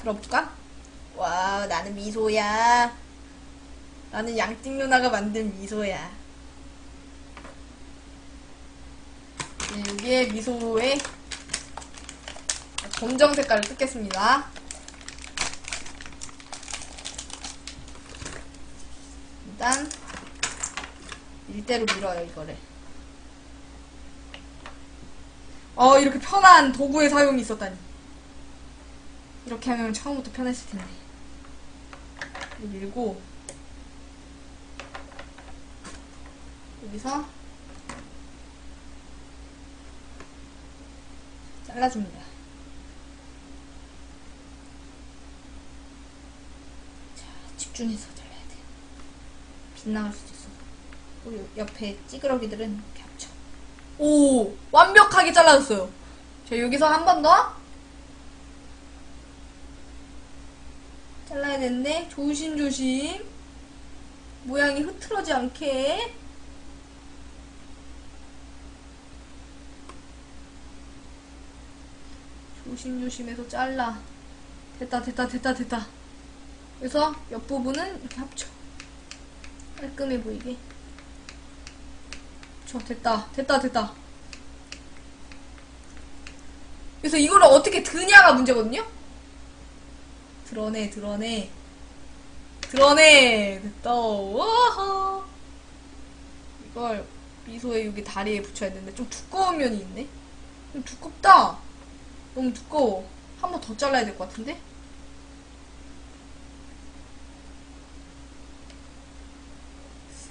들어볼까? 와, 나는 미소야. 나는 양띵 누나가 만든 미소야. 네, 여기에 미소에 검정 색깔을 뜯겠습니다. 일단 일대로 밀어요 이거를. 어 이렇게 편한 도구의 사용이 있었다니. 이렇게 하면 처음부터 편했을 텐데. 밀고 여기서 잘라줍니다. 자, 집중해서 잘라야 돼. 빗나갈 수도 있어. 그리고 옆에 찌그러기들은 이렇게 합쳐. 오! 완벽하게 잘라졌어요. 자, 여기서 한 번 더. 잘라야 되는데, 조심조심. 모양이 흐트러지 않게. 조심조심해서 잘라. 됐다, 됐다, 됐다, 됐다. 그래서 옆부분은 이렇게 합쳐. 깔끔해 보이게. 저 됐다, 됐다, 됐다. 그래서 이거를 어떻게 드냐가 문제거든요? 드러내, 드러내. 드러내! 됐다. 와하. 이걸 미소의 여기 다리에 붙여야 되는데 좀 두꺼운 면이 있네? 좀 두껍다. 너무 두꺼워. 한 번 더 잘라야 될 것 같은데?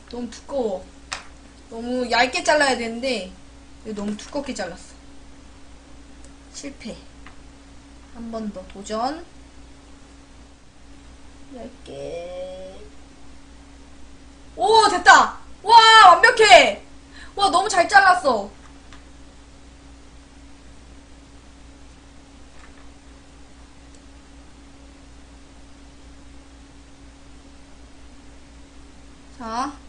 너무 두꺼워. 너무 얇게 잘라야 되는데 너무 두껍게 잘랐어. 실패. 한 번 더 도전. 얇게. 오 됐다. 와 완벽해. 와 너무 잘 잘랐어. 자.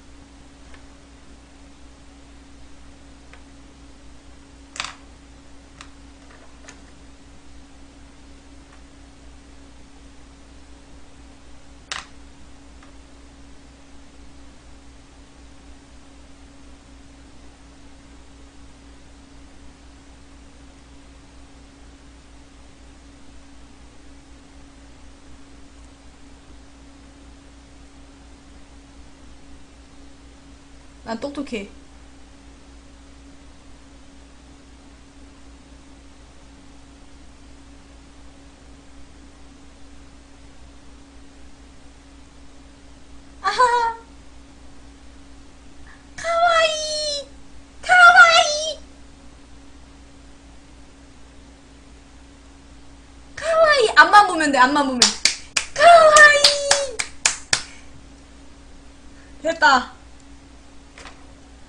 난 똑똑해. 앞만 보면 돼. 앞만 보면. 카와이. 됐다.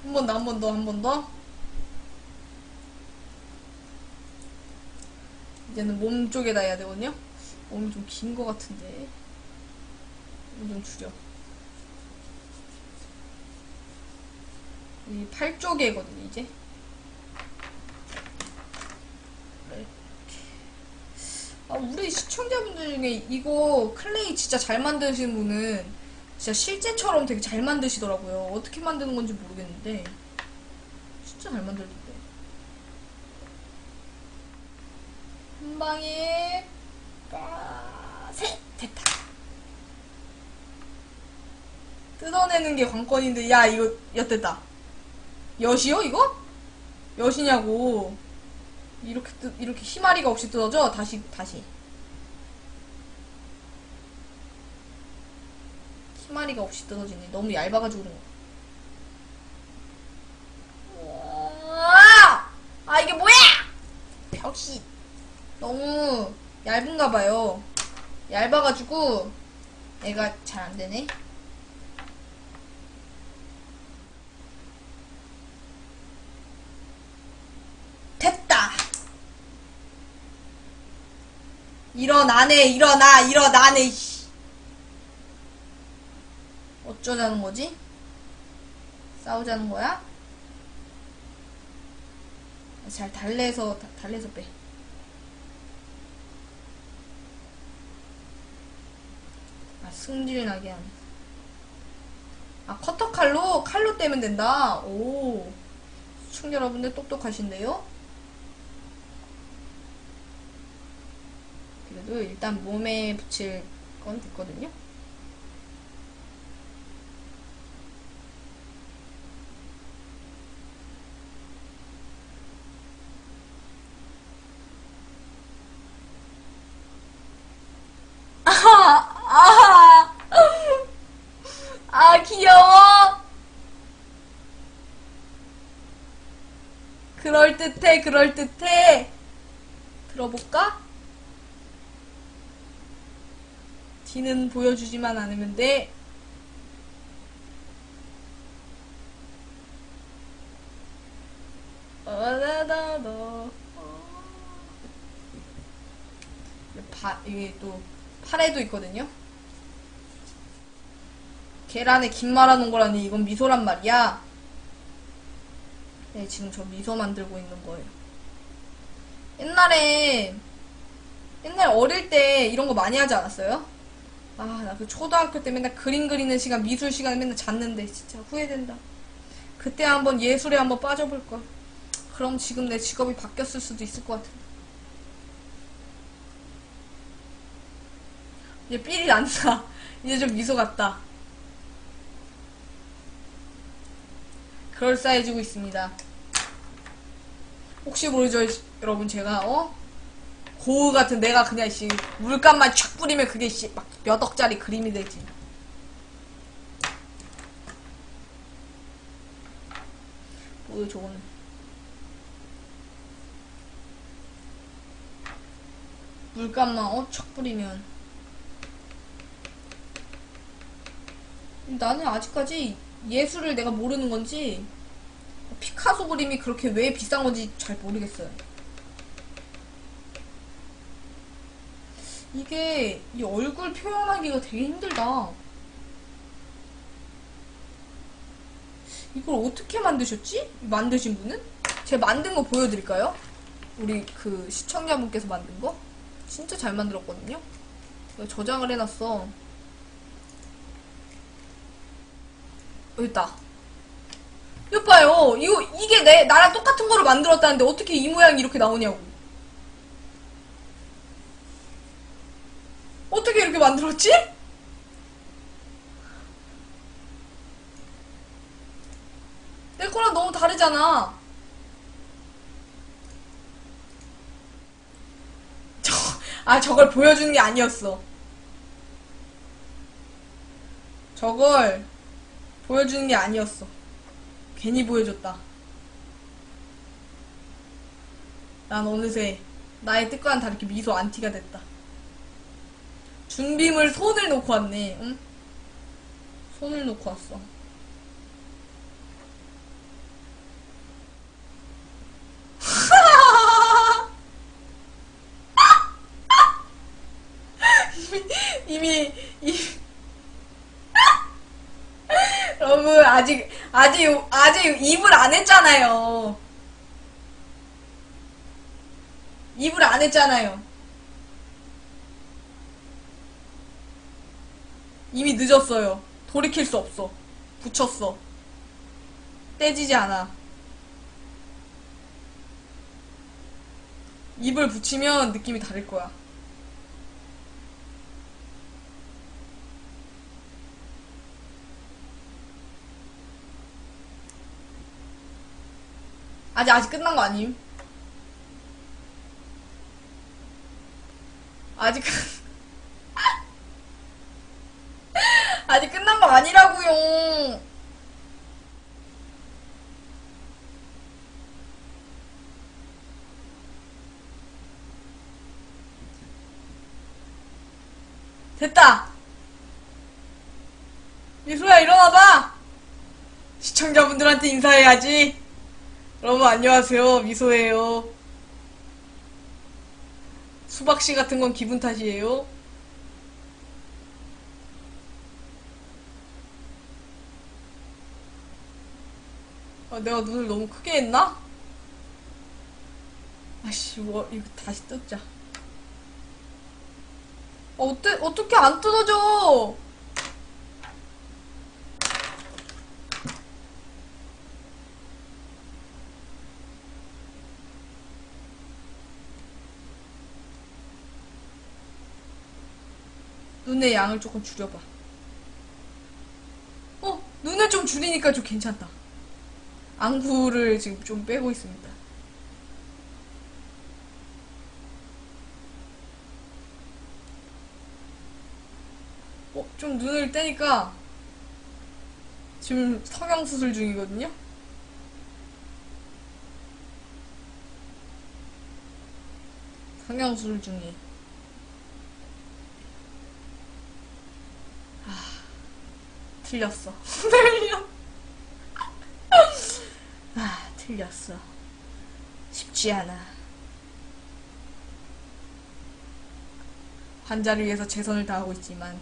한 번 더, 한 번 더, 한 번 더. 이제는 몸 쪽에다 해야 되거든요? 몸이 좀 긴 것 같은데. 몸좀 줄여. 이 팔 쪽에거든요, 이제. 이렇게. 아, 우리 시청자분들 중에 이거 클레이 진짜 잘 만드시는 분은 진짜 실제처럼 되게 잘 만드시더라고요. 어떻게 만드는 건지 모르겠는데 진짜 잘 만들던데. 한 방에 셋 됐다. 뜯어내는 게 관건인데 야 이거 엿됐다. 엿이요 이거? 엿이냐고. 이렇게 뜯 이렇게 희마리가 없이 뜯어져 다시 다시. 희마리가 없이 뜯어지네. 너무 얇아가지고 그런 거. 우와! 아 이게 뭐야? 벽이 너무 얇은가 봐요. 얇아가지고 얘가 잘 안 되네. 됐다. 일어나네, 일어나, 일어나네. 씨. 어쩌자는 거지? 싸우자는 거야? 잘 달래서 다- 달래서 빼. 승질 나게 하네. 아, 커터 칼로? 칼로 떼면 된다? 오. 시청자 여러분들 똑똑하신데요? 그래도 일단 몸에 붙일 건 됐거든요? 아, 아, 귀여워. 그럴듯해, 그럴듯해. 들어볼까? 뒤는 보여주지만 않으면 돼. 어라라라. 어. 바, 이게 또 팔에도 있거든요. 계란에 김 말아놓은 거라니 이건 미소란 말이야. 네, 지금 저 미소 만들고 있는 거예요. 옛날에 옛날 어릴 때 이런 거 많이 하지 않았어요? 아, 나 그 초등학교 때 맨날 그림 그리는 시간, 미술 시간에 맨날 잤는데 진짜 후회된다. 그때 한번 예술에 한번 빠져볼 걸. 그럼 지금 내 직업이 바뀌었을 수도 있을 것 같은데. 이제 삘이 난다. 이제 좀 미소 같다. 그럴싸해지고 있습니다. 혹시 모르죠, 여러분 제가 어 고우 같은 내가 그냥 씨 물감만 촥 뿌리면 그게 씨막몇 억짜리 그림이 되지. 보여 좋은. 물감만 어촥 뿌리면. 나는 아직까지 예술을 내가 모르는 건지 피카소 그림이 그렇게 왜 비싼 건지 잘 모르겠어요. 이게 이 얼굴 표현하기가 되게 힘들다. 이걸 어떻게 만드셨지? 만드신 분은? 제가 만든 거 보여드릴까요? 우리 그 시청자분께서 만든 거? 진짜 잘 만들었거든요? 저장을 해놨어. 여기 있다. 이거 봐요. 이거, 이게 내, 나랑 똑같은 거를 만들었다는데 어떻게 이 모양이 이렇게 나오냐고. 어떻게 이렇게 만들었지? 내 거랑 너무 다르잖아. 저, 아, 저걸 보여주는 게 아니었어. 저걸 보여주는 게 아니었어. 괜히 보여줬다. 난 어느새 나의 뜻과는 다르게 미소 안티가 됐다. 준비물 손을 놓고 왔네, 응? 손을 놓고 왔어. 이미, 이미, 여러분, 아직, 아직, 아직 입을 안 했잖아요. 입을 안 했잖아요. 이미 늦었어요. 돌이킬 수 없어. 붙였어. 떼지지 않아. 입을 붙이면 느낌이 다를 거야. 아직 아직 끝난 거 아님? 아직 아직 끝난 거 아니라고요. 됐다. 미소야 일어나봐. 시청자분들한테 인사해야지. 여러분 안녕하세요. 미소예요. 수박씨 같은 건 기분 탓이에요. 아, 내가 눈을 너무 크게 했나? 아씨, 뭐, 이거 다시 뜯자. 어, 어때, 어떻게 안 뜯어져? 눈의 양을 조금 줄여봐. 어, 눈을 좀 줄이니까 좀 괜찮다. 안구를 지금 좀 빼고 있습니다. 어, 좀 눈을 떼니까 지금 성형 수술 중이거든요? 성형 수술 중이에요. 틀렸어. 틀렸. 아, 틀렸어. 쉽지 않아. 환자를 위해서 최선을 다하고 있지만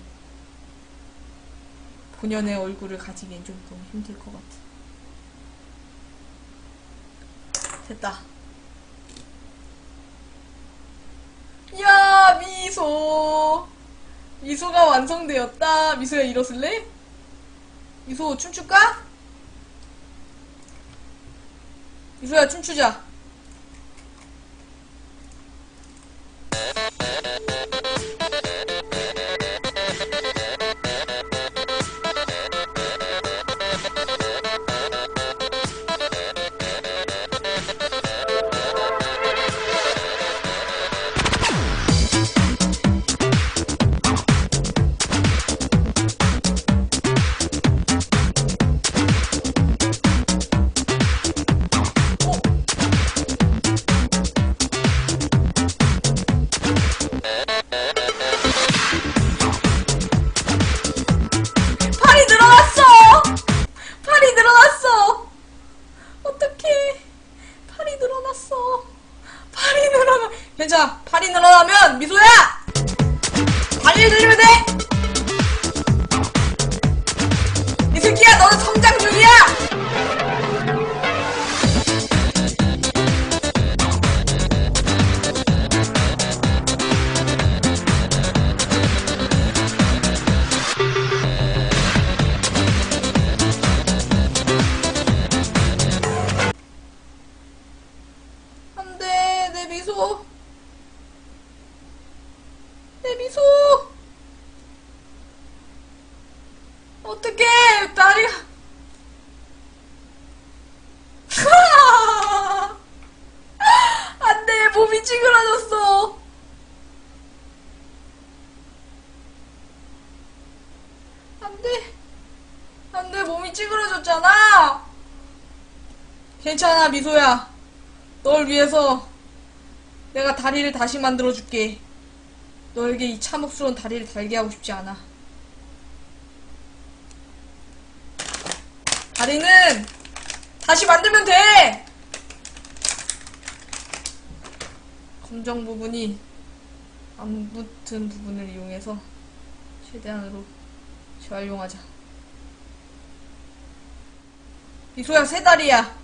본연의 얼굴을 가지기엔 좀 너무 힘들 것 같아. 됐다. 야, 미소. 미소가 완성되었다. 미소야 일어설래? 미소 춤출까? 미소야 춤추자. 찌그러졌어. 안 돼. 안 돼, 몸이 찌그러졌잖아. 괜찮아, 미소야. 널 위해서 내가 다리를 다시 만들어줄게. 너에게 이 참혹스러운 다리를 달게 하고 싶지 않아. 다리는 다시 만들면 돼! 검정 부분이 안 붙은 부분을 이용해서 최대한으로 재활용하자. 미소야, 세 다리야.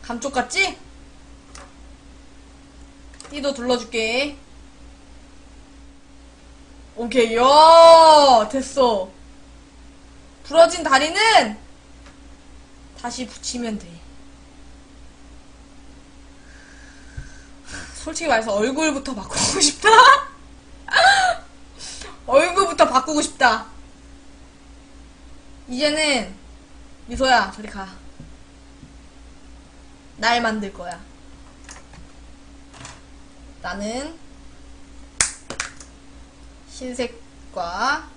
감쪽 같지? 띠도 둘러줄게. 오케이, 야, 됐어. 부러진 다리는 다시 붙이면 돼. 솔직히 말해서 얼굴부터 바꾸고 싶다? 얼굴부터 바꾸고 싶다. 이제는, 미소야, 저리 가. 날 만들 거야. 나는 흰색과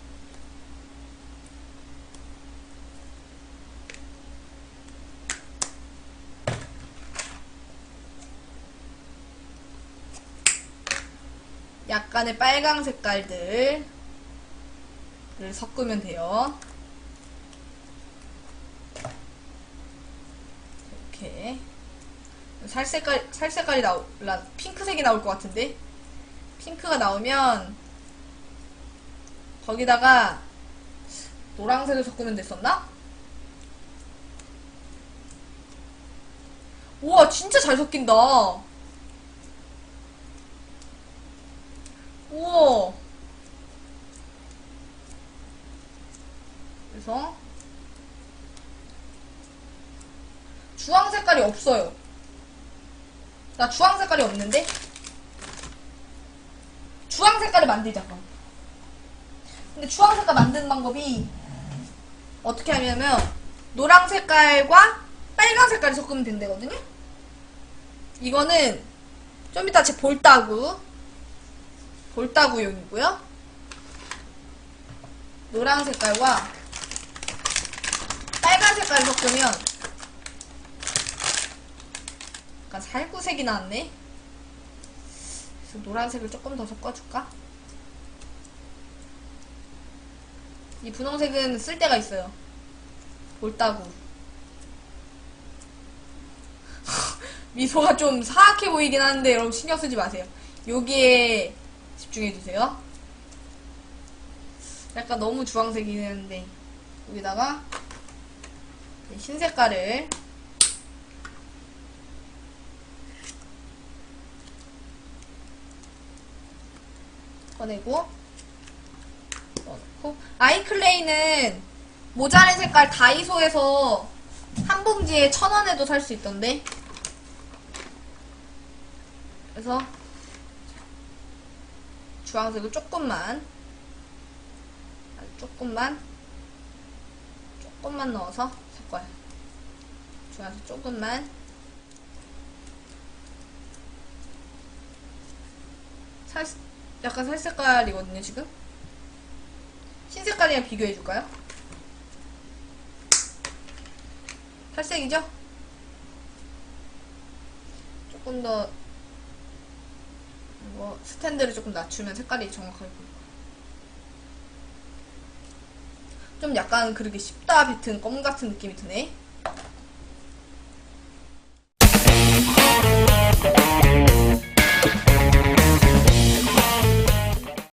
약간의 빨강 색깔들을 섞으면 돼요. 이렇게 살 색깔 살 색깔이 나올 핑크색이 나올 것 같은데 핑크가 나오면 거기다가 노란색을 섞으면 됐었나? 우와 진짜 잘 섞인다 우와 그래서 주황 색깔이 없어요 나 주황 색깔이 없는데? 주황 색깔을 만들자, 그럼. 근데 주황 색깔 만드는 방법이 어떻게 하냐면 노랑 색깔과 빨간 색깔을 섞으면 된다거든요. 이거는 좀 이따 제 볼따구 볼따구용이고요. 노랑 색깔과 빨간 색깔을 섞으면 약간 살구색이 나왔네. 그래서 노란색을 조금 더 섞어줄까? 이 분홍색은 쓸 데가 있어요. 볼따구. 미소가 좀 사악해 보이긴 하는데 여러분 신경 쓰지 마세요. 여기에 집중해주세요. 약간 너무 주황색이긴 한데 여기다가 흰 색깔을 꺼내고 넣고 아이클레이는 모자란 색깔 다이소에서 한 봉지에 천 원에도 살 수 있던데 그래서 주황색을 조금만 조금만 조금만 넣어서 섞어요 주황색 조금만 살 약간 살 색깔이거든요 지금 흰 색깔이랑 비교해 줄까요? 살색이죠? 조금 더 이거 스탠드를 조금 낮추면 색깔이 정확하게 보일 거예요. 좀 약간 그렇게 씹다 뱉은 껌 같은 느낌이 드네.